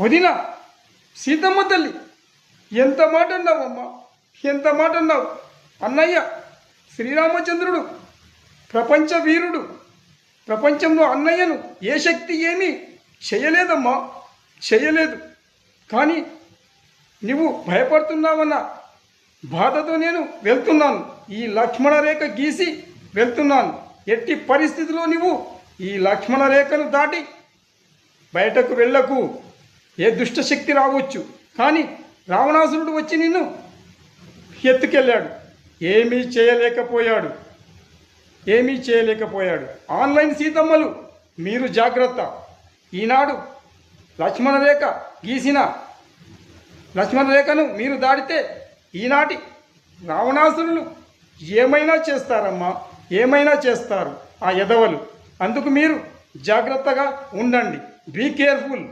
వదిన సీతమ్మ తల్లి ఎంత మాట అన్నావమ్మా ఎంత మాట అన్నావు? అన్నయ్య శ్రీరామచంద్రుడు ప్రపంచ వీరుడు ప్రపంచంలో అన్నయ్యను ఏ శక్తి ఏమీ చేయలేదమ్మా చేయలేదు. కానీ నువ్వు భయపడుతున్నావన్న బాధతో నేను వెళ్తున్నాను. ఈ లక్ష్మణ రేఖ గీసి వెళ్తున్నాను. ఎట్టి పరిస్థితిలో నువ్వు ఈ లక్ష్మణ రేఖను దాటి బయటకు వెళ్ళకు. ఏ దుష్టశక్తి రావచ్చు? కానీ రావణాసురుడు వచ్చి నిన్ను ఎత్తుకెళ్ళాడు. ఏమీ చేయలేకపోయాడు. ఏమీ చేయలేకపోయాడు. ఆన్లైన్ సీతమ్మలు మీరు జాగ్రత్త. ఈనాడు లక్ష్మణ రేఖ గీసిన లక్ష్మణ రేఖను మీరు దాడితే ఈనాటి రావణాసురులు ఏమైనా చేస్తారమ్మా? ఏమైనా చేస్తారు ఆ ఎదవలు అందుకు మీరు జాగ్రత్తగా ఉండండి. Be careful